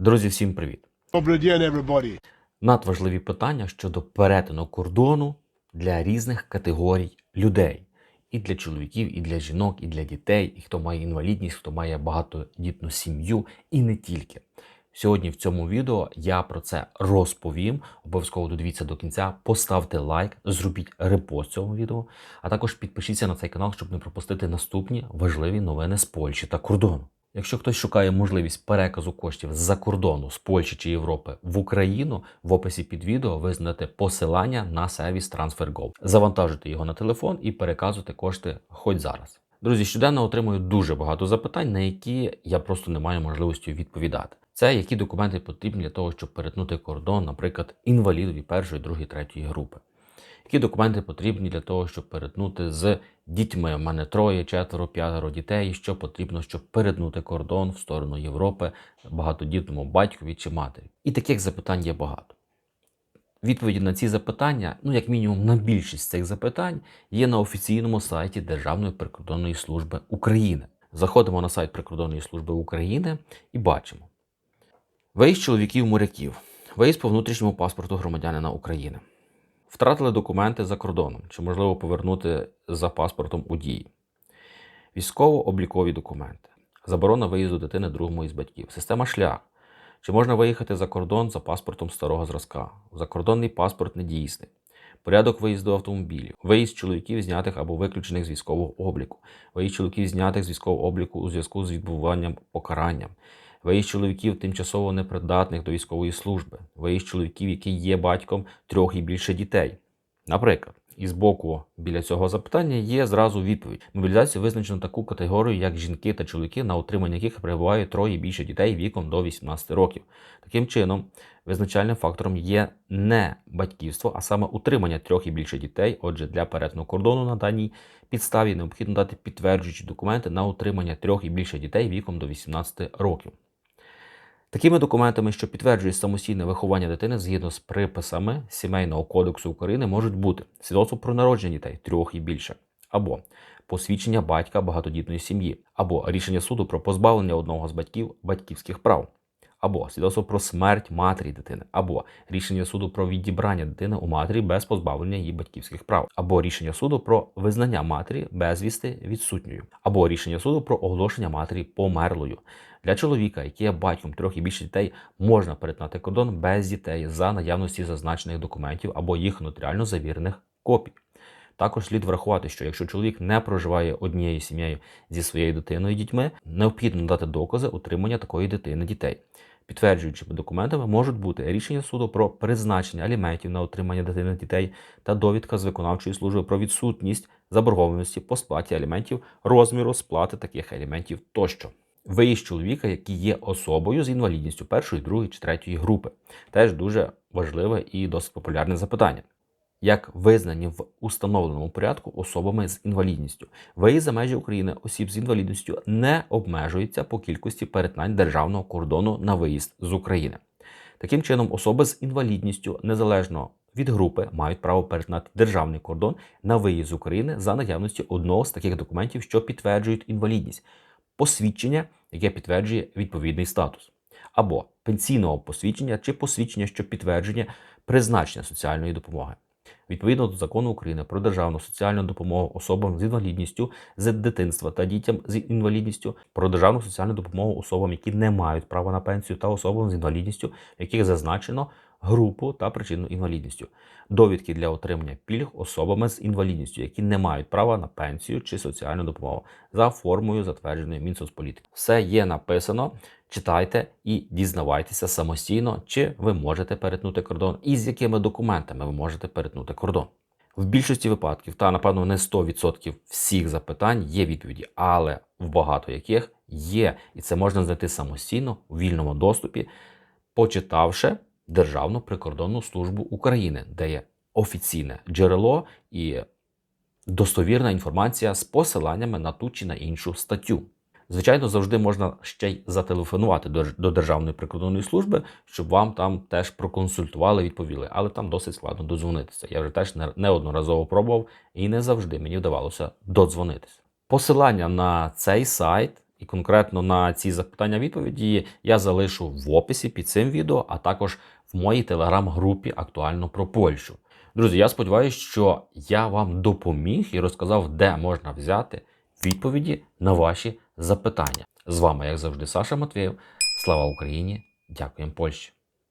Друзі, всім привіт! Надважливі питання щодо перетину кордону для різних категорій людей. І для чоловіків, і для жінок, і для дітей, і хто має інвалідність, хто має багатодітну сім'ю, і не тільки. Сьогодні в цьому відео я про це розповім. Обов'язково додивіться до кінця, поставте лайк, зробіть репост цього відео, а також підпишіться на цей канал, щоб не пропустити наступні важливі новини з Польщі та кордону. Якщо хтось шукає можливість переказу коштів з-за кордону, з Польщі чи Європи в Україну, в описі під відео ви знайдете посилання на сервіс TransferGo. Завантажуйте його на телефон і переказуйте кошти хоч зараз. Друзі, щоденно отримую дуже багато запитань, на які я просто не маю можливості відповідати. Це які документи потрібні для того, щоб перетнути кордон, наприклад, інвалідові першої, другої, третьої групи. Які документи потрібні для того, щоб перетнути з дітьми? У мене троє, четверо, п'ятеро дітей. Що потрібно, щоб перетнути кордон в сторону Європи багатодітному батькові чи матері? І таких запитань є багато. Відповіді на ці запитання, ну як мінімум на більшість цих запитань, є на офіційному сайті Державної прикордонної служби України. Заходимо на сайт Прикордонної служби України і бачимо. Виїзд чоловіків моряків, виїзд по внутрішньому паспорту громадянина України. Втратили документи за кордоном, чи можливо повернути за паспортом у дії. Військово-облікові документи, заборона виїзду дитини другому із батьків, система шлях. Чи можна виїхати за кордон за паспортом старого зразка? Закордонний паспорт недійсний. Порядок виїзду автомобілів, виїзд чоловіків, знятих або виключених з військового обліку, виїзд чоловіків, знятих з військового обліку у зв'язку з відбуванням покаранням, виїзд чоловіків тимчасово непридатних до військової служби, виїзд чоловіків, які є батьком трьох і більше дітей. Наприклад, і з боку біля цього запитання є зразу відповідь. Мобілізацію визначено таку категорію, як жінки та чоловіки, на утримання яких перебуває троє і більше дітей віком до 18 років. Таким чином, визначальним фактором є не батьківство, а саме утримання трьох і більше дітей. Отже, для перетину кордону на даній підставі необхідно дати підтверджуючі документи на утримання трьох і більше дітей віком до 18 років. Такими документами, що підтверджують самостійне виховання дитини згідно з приписами Сімейного кодексу України, можуть бути свідоцтво про народження дітей трьох і більше, або посвідчення батька багатодітної сім'ї, або рішення суду про позбавлення одного з батьків батьківських прав, або свідоцтво про смерть матері дитини, або рішення суду про відібрання дитини у матері без позбавлення її батьківських прав, або рішення суду про визнання матері безвісти відсутньою, або рішення суду про оголошення матері померлою. Для чоловіка, який є батьком трьох і більше дітей, можна перетнати кордон без дітей за наявності зазначених документів або їх нотаріально завірених копій. Також слід врахувати, що якщо чоловік не проживає однією сім'єю зі своєю дитиною і дітьми, необхідно дати докази утримання такої дитини дітей. Підтверджуючими документами можуть бути рішення суду про призначення аліментів на отримання дитини дітей та довідка з виконавчої служби про відсутність заборгованості по сплаті аліментів, розміру сплати таких аліментів тощо. Виїзд чоловіка, який є особою з інвалідністю першої, другої чи третьої групи, теж дуже важливе і досить популярне запитання. Як визнані в установленому порядку особами з інвалідністю, виїзд за межі України осіб з інвалідністю не обмежується по кількості перетнань державного кордону на виїзд з України. Таким чином, особи з інвалідністю незалежно від групи мають право перетинати державний кордон на виїзд з України за наявності одного з таких документів, що підтверджують інвалідність посвідчення, яке підтверджує відповідний статус, або пенсійного посвідчення чи посвідчення, що підтверджує призначення соціальної допомоги. Відповідно до закону України про державну соціальну допомогу особам з інвалідністю з дитинства та дітям з інвалідністю, про державну соціальну допомогу особам, які не мають права на пенсію, та особам з інвалідністю, яких зазначено групу та причину інвалідністю, довідки для отримання пільг особами з інвалідністю, які не мають права на пенсію чи соціальну допомогу за формою затвердженої Мінсоцполітики. Все є написано. Читайте і дізнавайтеся самостійно, чи ви можете перетнути кордон, і з якими документами ви можете перетнути кордон. В більшості випадків, та напевно не 100% всіх запитань є відповіді, але в багато яких є, і це можна знайти самостійно у вільному доступі, почитавши Державну прикордонну службу України, де є офіційне джерело і достовірна інформація з посиланнями на ту чи на іншу статтю. Звичайно, завжди можна ще й зателефонувати до, Державної прикордонної служби, щоб вам там теж проконсультували, відповіли, але там досить складно додзвонитися. Я вже теж неодноразово пробував і не завжди мені вдавалося додзвонитися. Посилання на цей сайт і конкретно на ці запитання відповіді я залишу в описі під цим відео, а також в моїй телеграм-групі актуально про Польщу. Друзі, я сподіваюся, що я вам допоміг і розказав, де можна взяти відповіді на ваші запитання. З вами, як завжди, Саша Матвєєв. Слава Україні! Дякуємо Польщі!